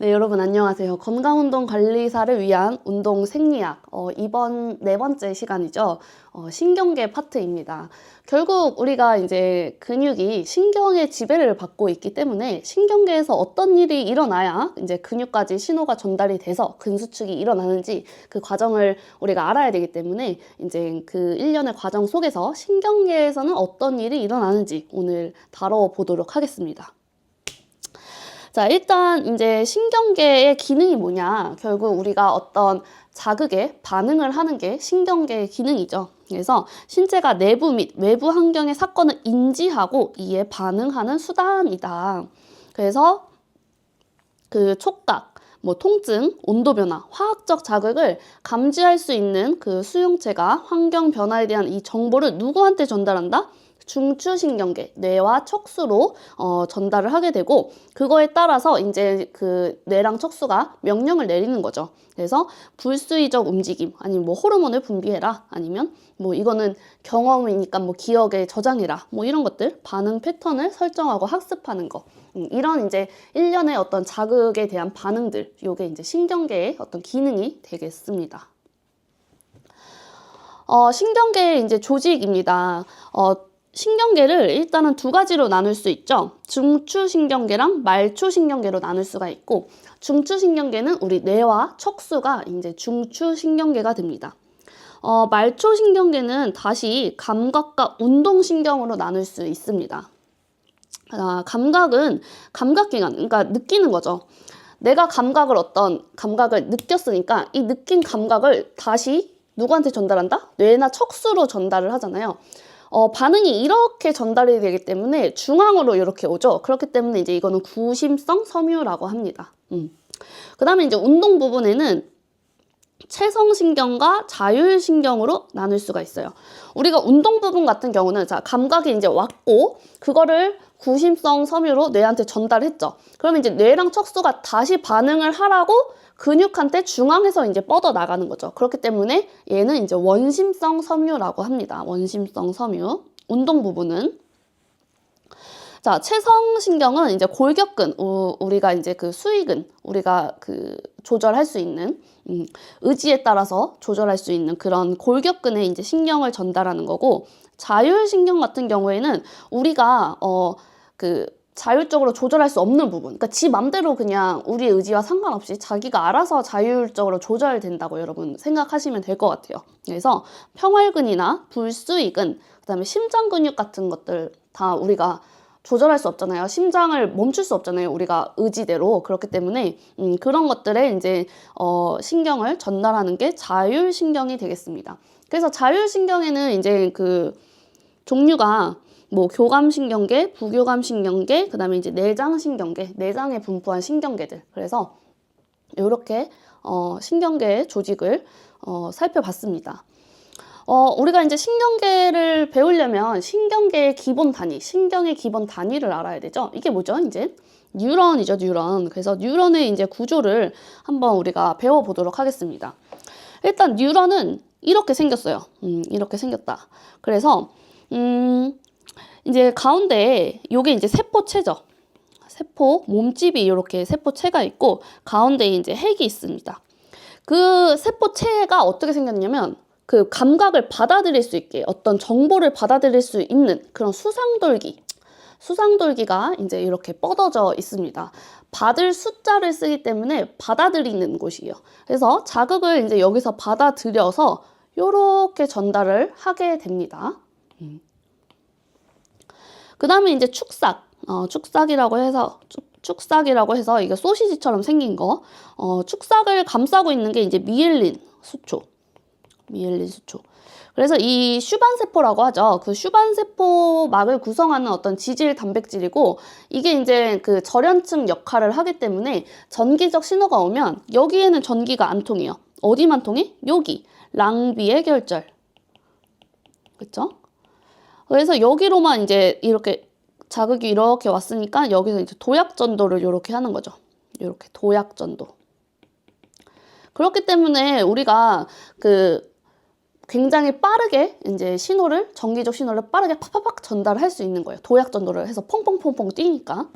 네, 여러분 안녕하세요. 건강운동 관리사를 위한 운동 생리학. 어, 이번 네 번째 시간이죠. 어, 신경계 파트입니다. 결국 우리가 이제 근육이 신경의 지배를 받고 있기 때문에 신경계에서 어떤 일이 일어나야 이제 근육까지 신호가 전달이 돼서 근수축이 일어나는지 그 과정을 우리가 알아야 되기 때문에 이제 그 일련의 과정 속에서 신경계에서는 어떤 일이 일어나는지 오늘 다뤄보도록 하겠습니다. 자, 일단 이제 신경계의 기능이 뭐냐? 결국 우리가 어떤 자극에 반응을 하는 게 신경계의 기능이죠. 그래서 신체가 내부 및 외부 환경의 사건을 인지하고 이에 반응하는 수단이다. 그래서 그 촉각, 뭐 통증, 온도 변화, 화학적 자극을 감지할 수 있는 그 수용체가 환경 변화에 대한 이 정보를 누구한테 전달한다? 중추신경계, 뇌와 척수로 어, 전달을 하게 되고 그거에 따라서 이제 그 뇌랑 척수가 명령을 내리는 거죠. 그래서 불수의적 움직임, 아니면 뭐 호르몬을 분비해라, 아니면 뭐 이거는 경험이니까 뭐 기억에 저장해라, 뭐 이런 것들 반응 패턴을 설정하고 학습하는 거. 음, 이런 이제 일련의 어떤 자극에 대한 반응들, 요게 이제 신경계의 어떤 기능이 되겠습니다. 어, 신경계의 이제 조직입니다. 어, 신경계를 일단은 두 가지로 나눌 수 있죠. 중추신경계랑 말초신경계로 나눌 수가 있고, 중추신경계는 우리 뇌와 척수가 이제 중추신경계가 됩니다. 어, 말초신경계는 다시 감각과 운동신경으로 나눌 수 있습니다. 아, 감각은 감각기관, 그러니까 느끼는 거죠. 내가 감각을 어떤 감각을 느꼈으니까 이 느낀 감각을 다시 누구한테 전달한다? 뇌나 척수로 전달을 하잖아요. 어, 반응이 이렇게 전달이 되기 때문에 중앙으로 이렇게 오죠. 그렇기 때문에 이제 이거는 구심성 섬유라고 합니다. 음. 그 다음에 이제 운동 부분에는 체성신경과 자율신경으로 나눌 수가 있어요. 우리가 운동 부분 같은 경우는 자 감각이 이제 왔고 그거를 구심성 섬유로 뇌한테 전달했죠. 그러면 이제 뇌랑 척수가 다시 반응을 하라고 근육한테 중앙에서 이제 뻗어 나가는 거죠. 그렇기 때문에 얘는 이제 원심성 섬유라고 합니다. 원심성 섬유. 운동 부분은 자, 체성신경은 이제 골격근, 우, 우리가 이제 그 수익은 우리가 그 조절할 수 있는 음, 의지에 따라서 조절할 수 있는 그런 골격근에 이제 신경을 전달하는 거고 자율신경 같은 경우에는 우리가 어 그 자율적으로 조절할 수 없는 부분. 그러니까 지 맘대로 그냥 우리 의지와 상관없이 자기가 알아서 자율적으로 조절된다고 여러분 생각하시면 될 것 같아요. 그래서 평활근이나 불수익은 그다음에 심장 근육 같은 것들 다 우리가 조절할 수 없잖아요. 심장을 멈출 수 없잖아요. 우리가 의지대로 그렇기 때문에 음, 그런 것들에 이제 어, 신경을 전달하는 게 자율신경이 되겠습니다. 그래서 자율신경에는 이제 그 종류가 뭐 교감신경계, 부교감신경계, 그 다음에 이제 내장신경계, 내장에 분포한 신경계들. 그래서 이렇게 어, 신경계의 조직을 어, 살펴봤습니다. 어, 우리가 이제 신경계를 배우려면 신경계의 기본 단위, 신경의 기본 단위를 알아야 되죠. 이게 뭐죠? 이제 뉴런이죠, 뉴런. 그래서 뉴런의 이제 구조를 한번 우리가 배워보도록 하겠습니다. 일단 뉴런은 이렇게 생겼어요. 음, 이렇게 생겼다. 그래서 음, 이제 가운데에 요게 이제 세포체죠. 세포 몸집이 이렇게 세포체가 있고 가운데에 이제 핵이 있습니다. 그 세포체가 어떻게 생겼냐면 그 감각을 받아들일 수 있게 어떤 정보를 받아들일 수 있는 그런 수상돌기 수상돌기가 이제 이렇게 뻗어져 있습니다. 받을 숫자를 쓰기 때문에 받아들이는 곳이에요. 그래서 자극을 이제 여기서 받아들여서 이렇게 전달을 하게 됩니다. 음. 그 다음에 이제 축삭, 어, 축삭이라고 해서 축, 축삭이라고 해서 이게 소시지처럼 생긴 거, 어, 축삭을 감싸고 있는 게 이제 미엘린 수초. 미엘린 수초. 그래서 이 슈반세포라고 하죠. 그 슈반세포막을 구성하는 어떤 지질 단백질이고 이게 이제 그 절연층 역할을 하기 때문에 전기적 신호가 오면 여기에는 전기가 안 통해요. 어디만 통해? 여기 랑비의 결절. 그쵸? 그래서 여기로만 이제 이렇게 자극이 이렇게 왔으니까 여기서 이제 도약 전도를 이렇게 하는 거죠. 이렇게 도약 전도. 그렇기 때문에 우리가 그 굉장히 빠르게 이제 신호를 전기적 신호를 빠르게 팍팍팍 전달할 수 있는 거예요. 도약 전도를 해서 퐁퐁퐁퐁 뛰니까.